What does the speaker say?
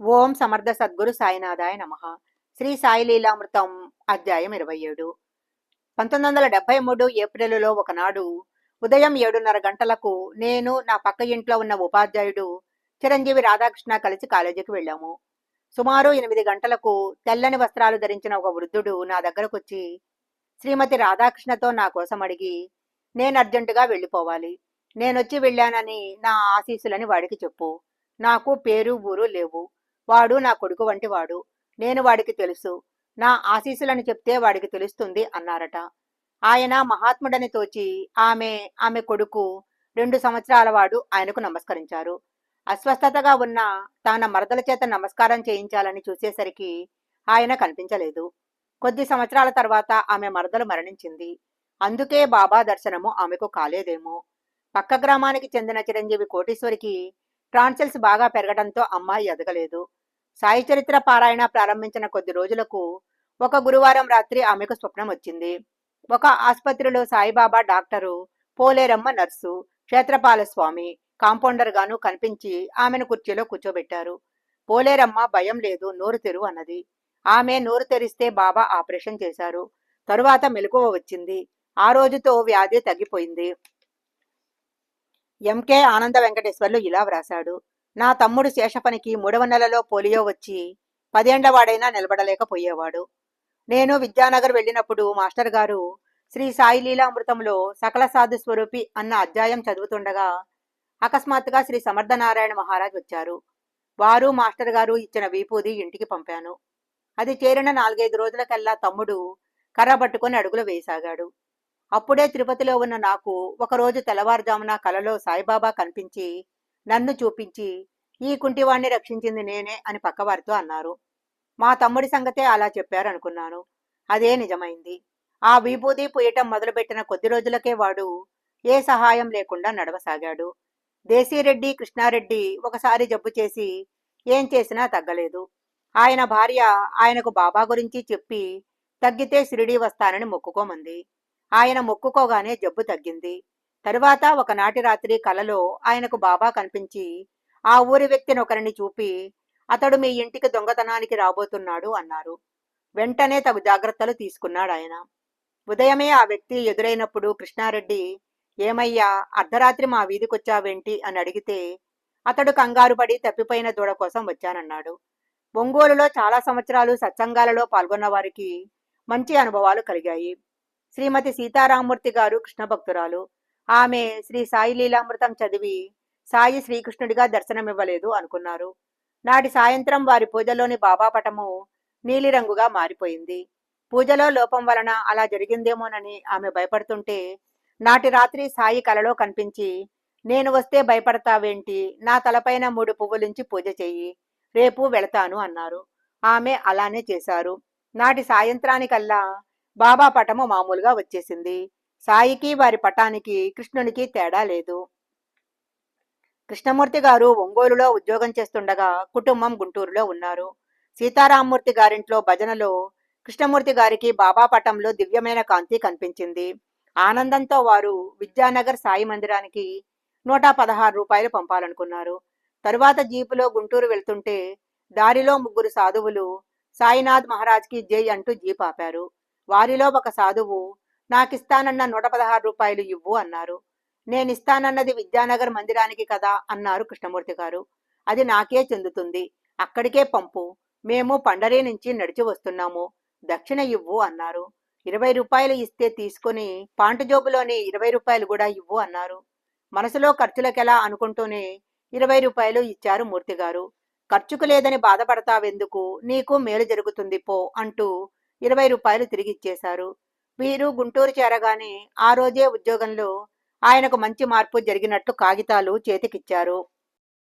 ఓం సమర్థ సద్గురు సాయినాథాయ నమ. శ్రీ సాయి లీలామృతం అధ్యాయం ఇరవై ఏడు. పంతొమ్మిది వందల డెబ్బై మూడు ఏప్రిల్లో ఒకనాడు ఉదయం ఏడున్నర గంటలకు నేను నా పక్క ఇంట్లో ఉన్న ఉపాధ్యాయుడు చిరంజీవి రాధాకృష్ణ కలిసి కాలేజీకి వెళ్ళాము. సుమారు ఎనిమిది గంటలకు తెల్లని వస్త్రాలు ధరించిన ఒక వృద్ధుడు నా దగ్గరకు వచ్చి శ్రీమతి రాధాకృష్ణతో నా కోసం అడిగి నేను అర్జెంటుగా వెళ్ళిపోవాలి. నేనొచ్చి వెళ్ళానని నా ఆశీస్సులని వాడికి చెప్పు. నాకు పేరు ఊరు లేవు. వాడు నా కొడుకు వంటి వాడు. నేను వాడికి తెలుసు. నా ఆశీస్సులని చెప్తే వాడికి తెలుస్తుంది అన్నారట. ఆయన మహాత్ముడని తోచి ఆమె ఆమె కొడుకు రెండు సంవత్సరాల వాడు ఆయనకు నమస్కరించారు. అస్వస్థతగా ఉన్న తన మరదల చేత నమస్కారం చేయించాలని చూసేసరికి ఆయన కనిపించలేదు. కొద్ది సంవత్సరాల తర్వాత ఆమె మరదలు మరణించింది. అందుకే బాబా దర్శనము ఆమెకు కాలేదేమో. పక్క గ్రామానికి చెందిన చిరంజీవి కోటీశ్వరికి ట్రాన్సెల్స్ బాగా పెరగడంతో అమ్మాయి ఎదగలేదు. సాయి చరిత్ర పారాయణ ప్రారంభించిన కొద్ది రోజులకు ఒక గురువారం రాత్రి ఆమెకు స్వప్నం వచ్చింది. ఒక ఆసుపత్రిలో Saibaba doctor Poleramma nurse Kshetrapala Swami compounder గాను కనిపించి ఆమెను కుర్చీలో కూర్చోబెట్టారు. పోలేరమ్మ భయం లేదు నోరు తెరు అన్నది. ఆమె నోరు తెరిస్తే బాబా ఆపరేషన్ చేశారు. తరువాత మెలకువ వచ్చింది. ఆ రోజుతో వ్యాధి తగ్గిపోయింది. ఎంకే ఆనంద వెంకటేశ్వర్లు ఇలా వ్రాశాడు. నా తమ్ముడు శేషపనికి మూడవ నెలలో పోలియో వచ్చి పదేండ్లవాడైనా నిలబడలేకపోయేవాడు. నేను విద్యానగర్ వెళ్ళినప్పుడు మాస్టర్ గారు శ్రీ సాయి లీలామృతంలో సకల సాధు స్వరూపి అన్న అధ్యాయం చదువుతుండగా అకస్మాత్తుగా శ్రీ సమర్థనారాయణ మహారాజ్ వచ్చారు. వారు మాస్టర్ గారు ఇచ్చిన వీపూది ఇంటికి పంపాను. అది చేరిన నాలుగైదు రోజులకల్లా తమ్ముడు కర్ర పట్టుకొని అడుగులు వేయసాగాడు. అప్పుడే తిరుపతిలో ఉన్న నాకు ఒకరోజు తెల్లవారుజామున కలలో సాయిబాబా కనిపించి నన్ను చూపించి ఈ కుంటివాణ్ణి రక్షించింది నేనే అని పక్కవారితో అన్నారు. మా తమ్ముడి సంగతే అలా చెప్పారు అనుకున్నాను అదే నిజమైంది. ఆ విభూది పుయ్యటం మొదలుపెట్టిన కొద్ది రోజులకే వాడు ఏ సహాయం లేకుండా నడవసాగాడు. దేశీరెడ్డి కృష్ణారెడ్డి ఒకసారి జబ్బు చేసి ఏం చేసినా తగ్గలేదు. ఆయన భార్య ఆయనకు బాబా గురించి చెప్పి తగ్గితే షిరిడీ వస్తానని మొక్కుకోమంది. ఆయన మొక్కుకోగానే జబ్బు తగ్గింది. తరువాత ఒకనాటి రాత్రి కలలో ఆయనకు బాబా కనిపించి ఆ ఊరి వ్యక్తిని ఒకరిని చూపి అతడు మీ ఇంటికి దొంగతనానికి రాబోతున్నాడు అన్నారు. వెంటనే తగు జాగ్రత్తలు తీసుకున్నాడు ఆయన ఉదయమే ఆ వ్యక్తి ఎదురైనప్పుడు కృష్ణారెడ్డి ఏమయ్యా అర్ధరాత్రి మా వీధికొచ్చావేంటి అని అడిగితే అతడు కంగారు పడి తప్పిపోయిన దూడ కోసం వచ్చానన్నాడు. ఒంగోలులో చాలా సంవత్సరాలు సత్సంగాలలో పాల్గొన్న వారికి మంచి అనుభవాలు కలిగాయి. శ్రీమతి సీతారామూర్తి గారు కృష్ణ భక్తురాలు. ఆమె శ్రీ సాయి లీలామృతం చదివి సాయి శ్రీకృష్ణుడిగా దర్శనమివ్వలేదు అనుకున్నారు. నాటి సాయంత్రం వారి పూజలోని బాబా పటము నీలిరంగుగా మారిపోయింది. పూజలో లోపం వలన అలా జరిగిందేమోనని ఆమె భయపడుతుంటే నాటి రాత్రి సాయి కలలో కనిపించి నేను వస్తే భయపడతావేంటి? నా తలపైన మూడు పువ్వులుంచి పూజ చెయ్యి రేపు వెళతాను అన్నారు. ఆమె అలానే చేశారు. నాటి సాయంత్రానికల్లా బాబా పటము మామూలుగా వచ్చేసింది. సాయికి వారి పటానికి కృష్ణునికి తేడా లేదు. కృష్ణమూర్తి గారు ఒంగోలులో ఉద్యోగం చేస్తుండగా కుటుంబం గుంటూరులో ఉన్నారు. సీతారామూర్తి గారింట్లో భజనలో కృష్ణమూర్తి గారికి బాబా పటంలో దివ్యమైన కాంతి కనిపించింది. ఆనందంతో వారు విద్యానగర్ సాయి మందిరానికి నూట పదహారు రూపాయలు పంపాలనుకున్నారు. తరువాత జీపులో గుంటూరు వెళ్తుంటే దారిలో ముగ్గురు సాధువులు సాయినాథ్ మహారాజ్కి జై అంటూ జీప్ ఆపారు వారిలో ఒక సాధువు నాకిస్తానన్న నూట పదహారు రూపాయలు ఇవ్వు అన్నారు. నేనిస్తానన్నది విద్యానగర్ మందిరానికి కదా అన్నారు కృష్ణమూర్తి గారు. అది నాకే చెందుతుంది. అక్కడికే పంపు. మేము పండరీ నుంచి నడిచి వస్తున్నాము. దక్షిణ ఇవ్వు అన్నారు. ఇరవై రూపాయలు ఇస్తే తీసుకుని పాంటు జోబులోని ఇరవై రూపాయలు కూడా ఇవ్వు అన్నారు. మనసులో ఖర్చులకెలా అనుకుంటూనే ఇరవై రూపాయలు ఇచ్చారు మూర్తి గారు. ఖర్చుకు లేదని బాధపడతావెందుకు? నీకు మేలు జరుగుతుంది పో అంటూ ఇరవై రూపాయలు తిరిగిచ్చేశారు. వీరు గుంటూరు చేరగానే ఆ రోజే ఉద్యోగంలో ఆయనకు మంచి మార్పు జరిగినట్లు కాగితాలు చేతికిచ్చారు.